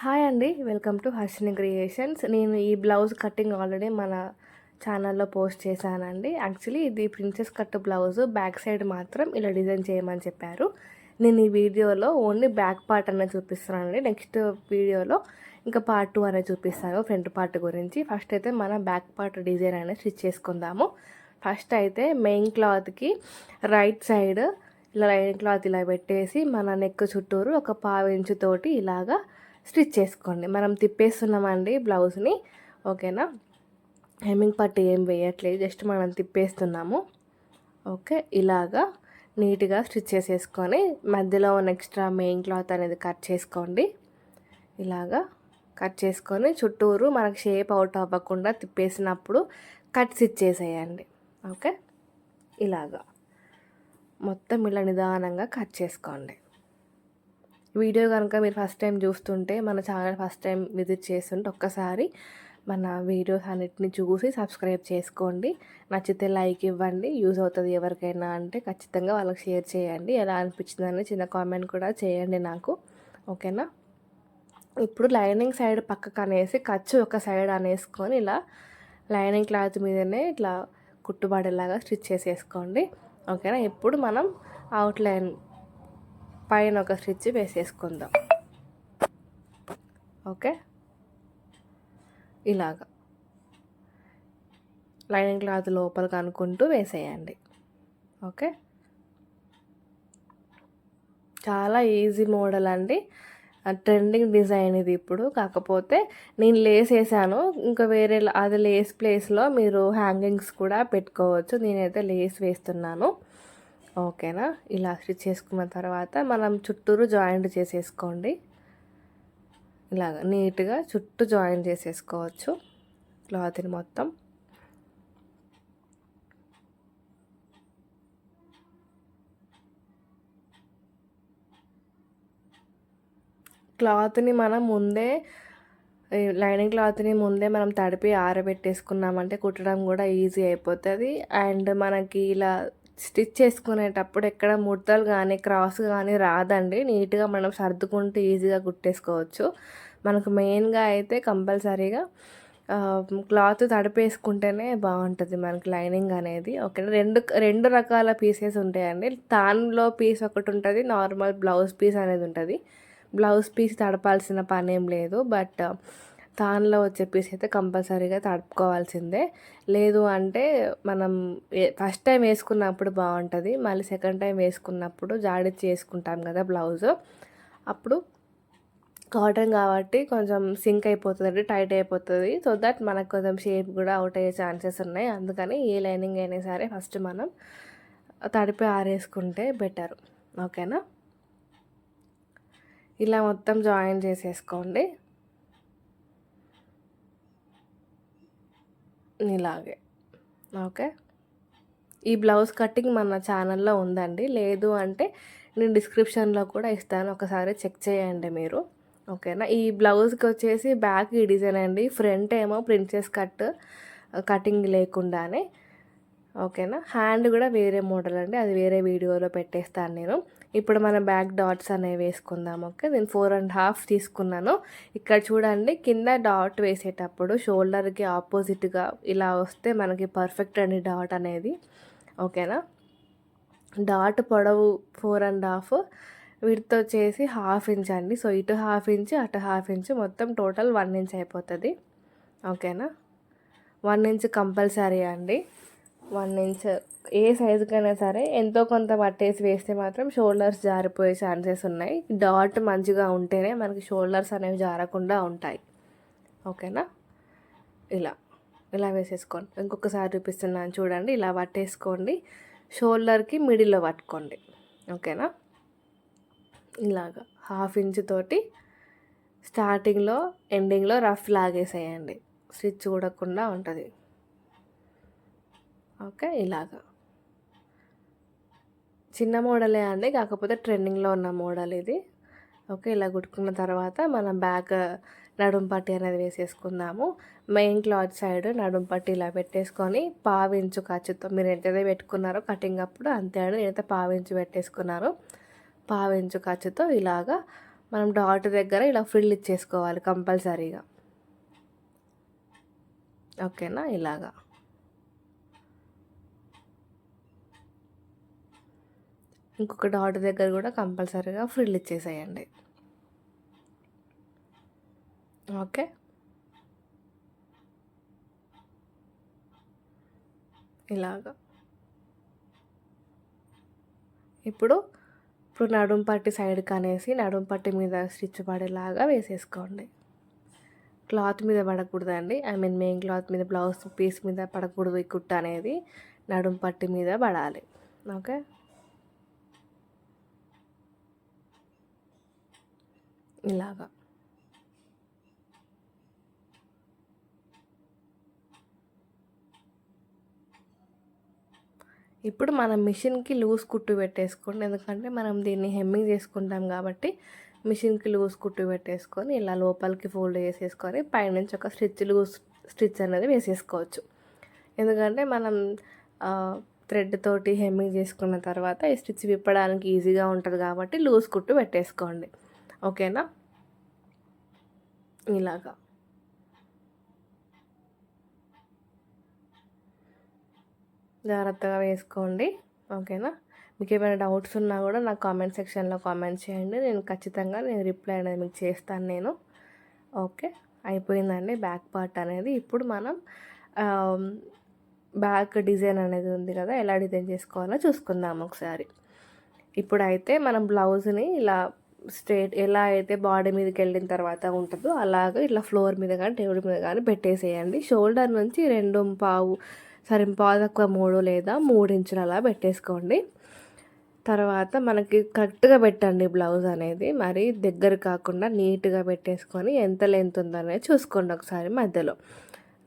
Hi అండి welcome to Harshini creations. నేను ఈ బ్లౌజ్ కటింగ్ ఆల్రెడీ మన ఛానల్లో పోస్ట్ చేశానండి. యాక్చువల్లీ ఇది princess cut blouse back side మాత్రం ఇలా డిజైన్ చేయమని చెప్పారు. నేను ఈ వీడియోలో ఓన్లీ బ్యాక్ పార్ట్ అనేది చూపిస్తున్నానండి. నెక్స్ట్ వీడియోలో ఇంకా పార్ట్ టూ అనేది చూపిస్తాను ఫ్రంట్ పార్ట్ గురించి. ఫస్ట్ అయితే మన బ్యాక్ పార్ట్ డిజైన్ అనేది స్టిచ్ చేసుకుందాము. ఫస్ట్ అయితే మెయిన్ క్లాత్కి రైట్ సైడ్ ఇలా లైన్ క్లాత్ ఇలా పెట్టేసి మన నెక్ చుట్టూరు ఒక పావు ఇంచు తోటి ఇలాగా స్టిచ్ చేసుకోండి. మనం తిప్పేస్తున్నామండి బ్లౌజ్ని. ఓకేనా? హెమ్మింగ్ పట్టు ఏం వేయట్లేదు. జస్ట్ మనం తిప్పేస్తున్నాము. ఓకే? ఇలాగా నీట్గా స్టిచ్ చేసేసుకొని మధ్యలో ఉన్న ఎక్స్ట్రా మెయిన్ క్లాత్ అనేది కట్ చేసుకోండి. ఇలాగా కట్ చేసుకొని చుట్టూరు మనకు షేప్ అవుట్ అవ్వకుండా తిప్పేసినప్పుడు కట్ స్టిచ్ చేసేయండి. ఓకే? ఇలాగా. మొత్తం ఇలా నిదానంగా కట్ చేసుకోండి. వీడియో కనుక మీరు ఫస్ట్ టైం చూస్తుంటే మన ఛానల్ ఫస్ట్ టైం విజిట్ చేస్తుంటే ఒక్కసారి మన వీడియోస్ అన్నిటిని చూసి సబ్స్క్రైబ్ చేసుకోండి. నచ్చితే లైక్ ఇవ్వండి. యూజ్ అవుతుంది ఎవరికైనా అంటే ఖచ్చితంగా వాళ్ళకి షేర్ చేయండి. ఎలా అనిపించిందని చిన్న కామెంట్ కూడా చేయండి నాకు. ఓకేనా? ఇప్పుడు లైనింగ్ సైడ్ పక్కకు అనేసి ఖర్చు ఒక సైడ్ అనేసుకొని ఇలా లైనింగ్ క్లాత్ మీదనే ఇట్లా కుట్టుబడేలాగా స్టిచ్ చేసేసుకోండి. ఓకేనా? ఇప్పుడు మనం అవుట్ లైన్ పైన ఒక స్టిచ్ వేసేసుకుందాం. ఓకే? ఇలాగా. లైనింగ్ క్లాత్ లోపలికి అనుకుంటూ వేసేయండి. ఓకే? చాలా ఈజీ మోడల్ అండి. ట్రెండింగ్ డిజైన్ ఇది ఇప్పుడు. కాకపోతే నేను లేస్ వేసాను ఇంకా వేరే అది లేస్ ప్లేస్లో మీరు హ్యాంగింగ్స్ కూడా పెట్టుకోవచ్చు. నేనైతే లేస్ వేస్తున్నాను. ఓకేనా? ఇలా స్టిచ్ చేసుకున్న తర్వాత మనం చుట్టూరు జాయింట్ చేసేసుకోండి. ఇలాగ నీట్గా చుట్టూ జాయిన్ చేసేసుకోవచ్చు క్లాత్ని మొత్తం. క్లాత్ని మనం ముందే లైనింగ్ క్లాత్ని ముందే మనం తడిపి ఆరబెట్టేసుకున్నామంటే కుట్టడం కూడా ఈజీ అయిపోతుంది. అండ్ మనకి ఇలా స్టిచ్ చేసుకునేటప్పుడు ఎక్కడ ముడతలు కానీ క్రాస్ కానీ రాదండి. నీట్గా మనం సర్దుకుంటూ ఈజీగా కుట్టేసుకోవచ్చు మనకు మెయిన్గా అయితే కంపల్సరీగా క్లాత్ తడిపేసుకుంటేనే బాగుంటుంది మనకి లైనింగ్ అనేది. ఓకే రెండు రెండు రకాల పీసెస్ ఉంటాయండి. తాన్లో పీస్ ఒకటి ఉంటుంది నార్మల్ బ్లౌజ్ పీస్ అనేది ఉంటుంది. బ్లౌజ్ పీస్ తడపాల్సిన పని ఏం లేదు. బట్ తాన్లో వచ్చే పీస్ అయితే కంపల్సరీగా తడుపుకోవాల్సిందే. లేదు అంటే మనం ఫస్ట్ టైం వేసుకున్నప్పుడు బాగుంటుంది మళ్ళీ సెకండ్ టైం వేసుకున్నప్పుడు జాడిచ్చి వేసుకుంటాం కదా బ్లౌజ్. అప్పుడు కాటన్ కాబట్టి కొంచెం సింక్ అయిపోతుంది టైట్ అయిపోతుంది. సో దట్ మనకు కొంచెం షేప్ కూడా అవుట్ అయ్యే ఛాన్సెస్ ఉన్నాయి. అందుకని ఏ లైనింగ్ అయినా సరే ఫస్ట్ మనం తడిపి ఆరేసుకుంటే బెటర్. ఓకేనా? ఇలా మొత్తం జాయిన్ చేసేసుకోండి. ఇలాగే. ఓకే? ఈ బ్లౌజ్ కటింగ్ మన ఛానల్లో ఉందండి. లేదు అంటే నేను డిస్క్రిప్షన్లో కూడా ఇస్తాను. ఒకసారి చెక్ చేయండి మీరు. ఓకేనా? ఈ బ్లౌజ్కి వచ్చేసి బ్యాక్ ఈ డిజైన్ అండి. ఫ్రంట్ ఏమో ప్రిన్సెస్ కట్ కటింగ్ లేకుండానే. ఓకేనా? హ్యాండ్ కూడా వేరే మోడల్ అండి. అది వేరే వీడియోలో పెట్టేస్తాను నేను. ఇప్పుడు మన బ్యాక్ డాట్స్ అనేవి వేసుకుందాం ఓకే? నేను ఫోర్ అండ్ హాఫ్ తీసుకున్నాను. ఇక్కడ చూడండి కింద డాట్ వేసేటప్పుడు షోల్డర్కి ఆపోజిట్గా ఇలా వస్తే మనకి పర్ఫెక్ట్ అండి డాట్ అనేది. ఓకేనా? డాట్ పొడవు ఫోర్ అండ్ హాఫ్ వీటితో వచ్చేసి హాఫ్ ఇంచ్ అండి. సో ఇటు హాఫ్ ఇంచ్ అటు హాఫ్ ఇంచ్ మొత్తం టోటల్ వన్ ఇంచ్ అయిపోతుంది. ఓకేనా? వన్ ఇంచ్ కంపల్సరీ అండి. వన్ ఇంచ్ ఏ సైజుకైనా సరే ఎంతో కొంత పట్టేసి వేస్తే మాత్రం షోల్డర్స్ జారిపోయే ఛాన్సెస్ ఉన్నాయి. డాట్ మంచిగా ఉంటేనే మనకి షోల్డర్స్ అనేవి జారకుండా ఉంటాయి. ఓకేనా? ఇలా ఇలా వేసేసుకోండి. ఇంకొకసారి చూపిస్తున్నాను చూడండి. ఇలా పట్టేసుకోండి. షోల్డర్కి మిడిల్లో పట్టుకోండి. ఓకేనా? ఇలాగా హాఫ్ ఇంచ్ తోటి స్టార్టింగ్లో ఎండింగ్లో రఫ్ లాగేసేయండి. స్టిచ్ చూడకుండా ఉంటుంది. ఓకే ఇలాగా. చిన్న మోడలే అండి కాకపోతే ట్రెండింగ్లో ఉన్న మోడల్ ఇది. ఓకే ఇలా కుట్టుకున్న తర్వాత మనం బ్యాక్ నడుం పట్టి అనేది వేసేసుకుందాము. మెయిన్ క్లాత్ సైడ్ నడుం పట్టి ఇలా పెట్టేసుకొని పావించు ఖర్చుతో మీరు ఎంతైతే పెట్టుకున్నారో కటింగ్ అప్పుడు అంతే అండి నేనైతే పావించు పెట్టేసుకున్నాను. పావించు ఖర్చుతో ఇలాగా మనం డాట్ దగ్గర ఇలా ఫ్రిల్ ఇచ్చేసుకోవాలి కంపల్సరీగా. ఓకేనా ఇలాగా. ఇంకొక డాట్ దగ్గర కూడా కంపల్సరీగా ఫ్రిల్ ఇచ్చేసేయండి. ఓకే? ఇలాగా. ఇప్పుడు ఇప్పుడు నడుం పట్టి సైడ్కి అనేసి నడుం పట్టి మీద స్టిచ్ పడేలాగా వేసేసుకోండి. క్లాత్ మీద పడకూడదండి. ఐ మీన్ మెయిన్ క్లాత్ మీద బ్లౌజ్ పీస్ మీద పడకూడదు ఈ కుట్ట అనేది. నడుం పట్టి మీద పడాలి. ఓకే? ఇలాగా. ఇప్పుడు మనం మిషన్కి లూజ్ కుట్టు పెట్టేసుకోండి. ఎందుకంటే మనం దీన్ని హెమ్మింగ్ చేసుకుంటాం కాబట్టి మిషన్కి లూజ్ కుట్టు పెట్టేసుకొని ఇలా లోపలికి ఫోల్డ్ చేసేసుకొని పైనుంచి ఒక స్టిచ్ లూజ్ స్టిచ్ అనేది వేసేసుకోవచ్చు. ఎందుకంటే మనం థ్రెడ్ తోటి హెమ్మింగ్ చేసుకున్న తర్వాత ఈ స్టిచ్ విప్పడానికి ఈజీగా ఉంటుంది కాబట్టి లూజ్ కుట్టు పెట్టేసుకోండి. ఓకేనా? ఇలాగా. జాగ్రత్తగా వేసుకోండి. ఓకేనా? మీకు ఏమైనా డౌట్స్ ఉన్నా కూడా నాకు కామెంట్ సెక్షన్లో కామెంట్ చేయండి. నేను ఖచ్చితంగా నేను రిప్లై అనేది మీకు చేస్తాను నేను. ఓకే? అయిపోయిందండి బ్యాక్ పార్ట్ అనేది. ఇప్పుడు మనం బ్యాక్ డిజైన్ అనేది ఉంది కదా ఎలా డిజైన్ చేసుకోవాలో చూసుకుందాం ఒకసారి. ఇప్పుడైతే మనం బ్లౌజ్ని ఇలా స్ట్రేట్ ఎలా అయితే బాడీ మీదకి వెళ్ళిన తర్వాత ఉంటుందో అలాగే ఇట్లా ఫ్లోర్ మీద కానీ టేబుల్ మీద కానీ పెట్టేసేయండి. షోల్డర్ నుంచి రెండు పావు సరే పావు తక్కువ మూడు లేదా మూడు ఇంచులు అలా పెట్టేసుకోండి. తర్వాత మనకి కరెక్ట్గా పెట్టండి బ్లౌజ్ అనేది. మరి దగ్గర కాకుండా నీట్గా పెట్టేసుకొని ఎంత లెంత్ ఉందనేది చూసుకోండి ఒకసారి మధ్యలో.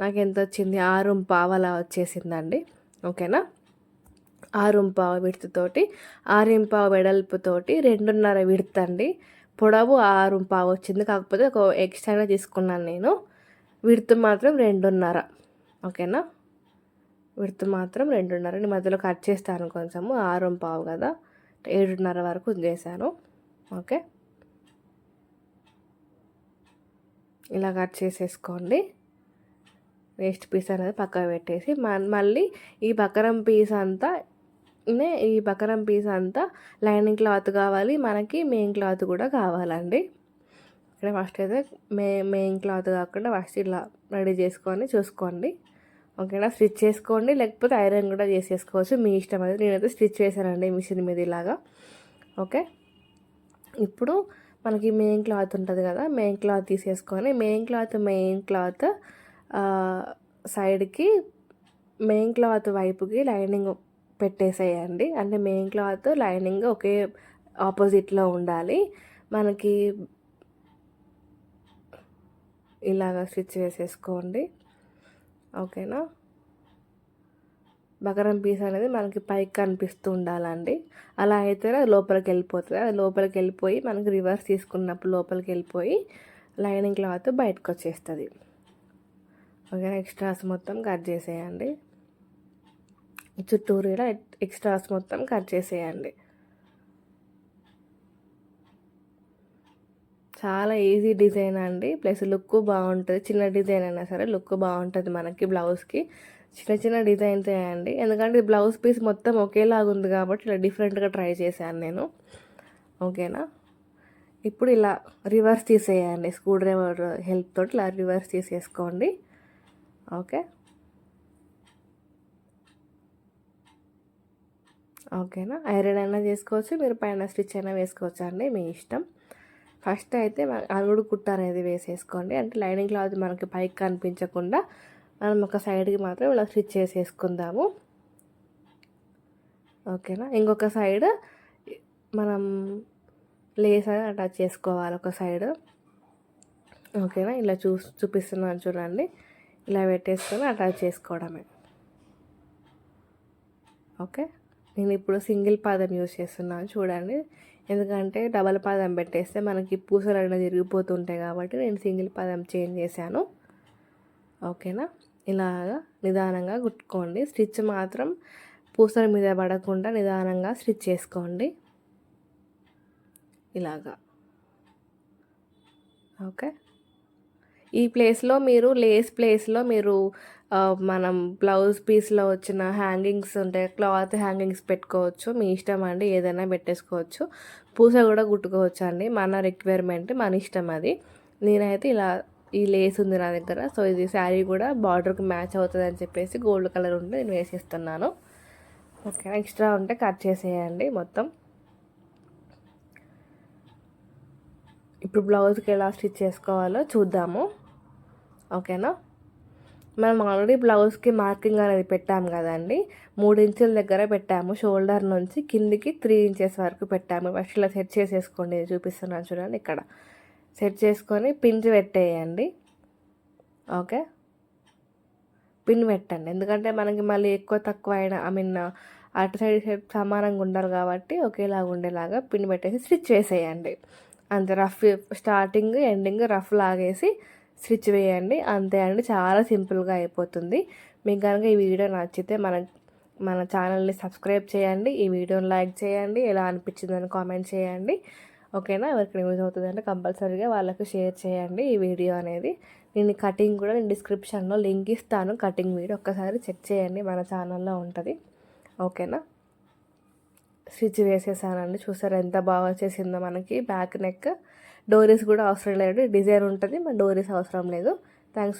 నాకు ఎంత వచ్చింది? ఆరు పావు అలా వచ్చేసిందండి. ఓకేనా? ఆరుంపావు విడుతుతోటి ఆరింపావు వెడల్పుతోటి రెండున్నర విడతండి. పొడవు ఆరుంపావు వచ్చింది. కాకపోతే ఒక ఎక్స్ట్రాగా తీసుకున్నాను నేను. విడుతు మాత్రం రెండున్నర. ఓకేనా? విడుతు మాత్రం రెండున్నర. నేను మధ్యలో కట్ చేస్తాను కొంచెము ఆరుంపావు కదా. ఏడున్నర వరకు చేశాను. ఓకే? ఇలా కట్ చేసేసుకోండి. వేస్ట్ పీస్ అనేది పక్కకు పెట్టేసి మళ్ళీ ఈ బకరం పీస్ అంతా ఈ బకరం పీస్ అంతా లైనింగ్ క్లాత్ కావాలి. మనకి మెయిన్ క్లాత్ కూడా కావాలండి. ఇక్కడ ఫస్ట్ అయితే మే మెయిన్ క్లాత్ కాకుండా ఫస్ట్ ఇలా రెడీ చేసుకొని చూసుకోండి. ఓకేనా? స్టిచ్ చేసుకోండి. లేకపోతే ఐరన్ కూడా చేసేసుకోవచ్చు. మీ ఇష్టం అది నేనైతే స్టిచ్ చేశానండి మిషన్ మీద ఇలాగా. ఓకే? ఇప్పుడు మనకి మెయిన్ క్లాత్ ఉంటుంది కదా? మెయిన్ క్లాత్ తీసేసుకొని మెయిన్ క్లాత్ మెయిన్ క్లాత్ సైడ్కి మెయిన్ క్లాత్ వైపుకి లైనింగ్ పెట్టేసేయండి. అంటే మెయిన్ క్లాత్ లైనింగ్ ఒకే ఆపోజిట్లో ఉండాలి. మనకి ఇలాగ స్టిచ్ వేసేసుకోండి ఓకేనా? బకరం పీస్ అనేది మనకి పైకి కనిపిస్తూ ఉండాలండి. అలా అయితే లోపలికి వెళ్ళిపోతుంది. అది లోపలికి వెళ్ళిపోయి మనకి రివర్స్ తీసుకున్నప్పుడు లోపలికి వెళ్ళిపోయి లైనింగ్ క్లాత్ బయటకు వచ్చేస్తుంది. ఓకేనా? ఎక్స్ట్రాస్ మొత్తం కట్ చేసేయండి. చుట్టూరు ఇలా ఎక్స్ట్రాస్ మొత్తం కట్ చేసేయండి. చాలా ఈజీ డిజైన్ అండి. ప్లస్ లుక్ బాగుంటుంది. చిన్న డిజైన్ అయినా సరే లుక్ బాగుంటుంది మనకి బ్లౌజ్కి. చిన్న చిన్న డిజైన్ చేయండి ఎందుకంటే బ్లౌజ్ పీస్ మొత్తం ఒకేలాగా ఉంది కాబట్టి ఇలా డిఫరెంట్గా ట్రై చేశాను నేను. ఓకేనా? ఇప్పుడు ఇలా రివర్స్ తీసేయండి. స్క్రూ డ్రైవర్ హెల్ప్ తోటి ఇలా రివర్స్ తీసేసుకోండి. ఓకే? ఓకేనా? ఐరన్ అయినా చేసుకోవచ్చు మీరు పైన స్టిచ్ అయినా వేసుకోవచ్చు అండి మీ ఇష్టం. ఫస్ట్ అయితే అరుగుడు కుట్ట అనేది వేసేసుకోండి. అంటే లైనింగ్ క్లాత్ మనకి పైకి కనిపించకుండా మనం ఒక సైడ్కి మాత్రం ఇలా స్టిచ్ చేసేసుకుందాము. ఓకేనా? ఇంకొక సైడ్ మనం లేస్ అని అటాచ్ చేసుకోవాలి ఒక సైడ్ ఓకేనా? ఇలా చూ చూపిస్తున్నాను చూడండి. ఇలా పెట్టేసుకొని అటాచ్ చేసుకోవడమే. ఓకే? నేను ఇప్పుడు సింగిల్ పాదం యూజ్ చేస్తున్నాను చూడండి. ఎందుకంటే డబల్ పాదం పెట్టేస్తే మనకి పూసలు అనేది తిరిగిపోతుంటాయి కాబట్టి నేను సింగిల్ పాదం చేంజ్ చేశాను. ఓకేనా? ఇలాగా నిదానంగా కుట్టుకోండి. స్టిచ్ మాత్రం పూసల మీద పడకుండా నిదానంగా స్టిచ్ చేసుకోండి. ఇలాగా. ఓకే? ఈ ప్లేస్లో మీరు లేస్ ప్లేస్లో మీరు మనం బ్లౌజ్ పీస్లో వచ్చిన హ్యాంగింగ్స్ ఉంటాయి క్లాత్ హ్యాంగింగ్స్ పెట్టుకోవచ్చు. మీ ఇష్టం అండి ఏదైనా పెట్టేసుకోవచ్చు. పూస కూడా కుట్టుకోవచ్చు అండి. మన రిక్వైర్మెంట్ మన ఇష్టం అది. నేనైతే ఇలా ఈ లేస్ ఉంది నా దగ్గర. సో ఇది శారీ కూడా బార్డర్కి మ్యాచ్ అవుతుంది అని చెప్పేసి గోల్డ్ కలర్ ఉంటే నేను వేసేస్తున్నాను. ఓకే ఎక్స్ట్రా ఉంటే కట్ చేసేయండి మొత్తం. ఇప్పుడు బ్లౌజ్కి ఎలా స్టిచ్ చేసుకోవాలో చూద్దాము. ఓకేనా? మనం ఆల్రెడీ బ్లౌజ్కి మార్కింగ్ అనేది పెట్టాము కదండి. మూడు ఇంచుల దగ్గర పెట్టాము. షోల్డర్ నుంచి కిందికి త్రీ ఇంచెస్ వరకు పెట్టాము. ఫస్ట్ ఇలా సెట్ చేసేసుకోండి. చూపిస్తున్నాను చూడండి ఇక్కడ. సెట్ చేసుకొని పిన్ పెట్టేయండి. ఓకే? పిన్ పెట్టండి. ఎందుకంటే మనకి మళ్ళీ ఎక్కువ తక్కువ అయినా ఐ మీన్ అటు సైడ్ సైడ్ సమానంగా ఉండాలి కాబట్టి ఒకేలాగా ఉండేలాగా పిన్ పెట్టేసి స్టిచ్ చేసేయండి. అంతే రఫ్ స్టార్టింగ్ ఎండింగ్ రఫ్ లాగేసి స్టిచ్ వేయండి. అంతే అండి చాలా సింపుల్గా అయిపోతుంది. మీకు కనుక ఈ వీడియో నచ్చితే మన మన ఛానల్ని సబ్స్క్రైబ్ చేయండి. ఈ వీడియోని లైక్ చేయండి. ఎలా అనిపించిందని కామెంట్ చేయండి. ఓకేనా? ఎవరికి యూజ్ అవుతుందంటే కంపల్సరీగా వాళ్ళకు షేర్ చేయండి ఈ వీడియో అనేది. నేను కటింగ్ కూడా నేను డిస్క్రిప్షన్లో లింక్ ఇస్తాను. కటింగ్ వీడియో ఒక్కసారి చెక్ చేయండి. మన ఛానల్లో ఉంటుంది. ఓకేనా? స్టిచ్ వేసేసానండి. చూసారా ఎంత బాగా వచ్చేసిందో మనకి. Back neck. డోరీస్ కూడా అవసరం లేదు. డిజైన్ ఉంటుంది. మన డోరీస్ అవసరం లేదు. థ్యాంక్స్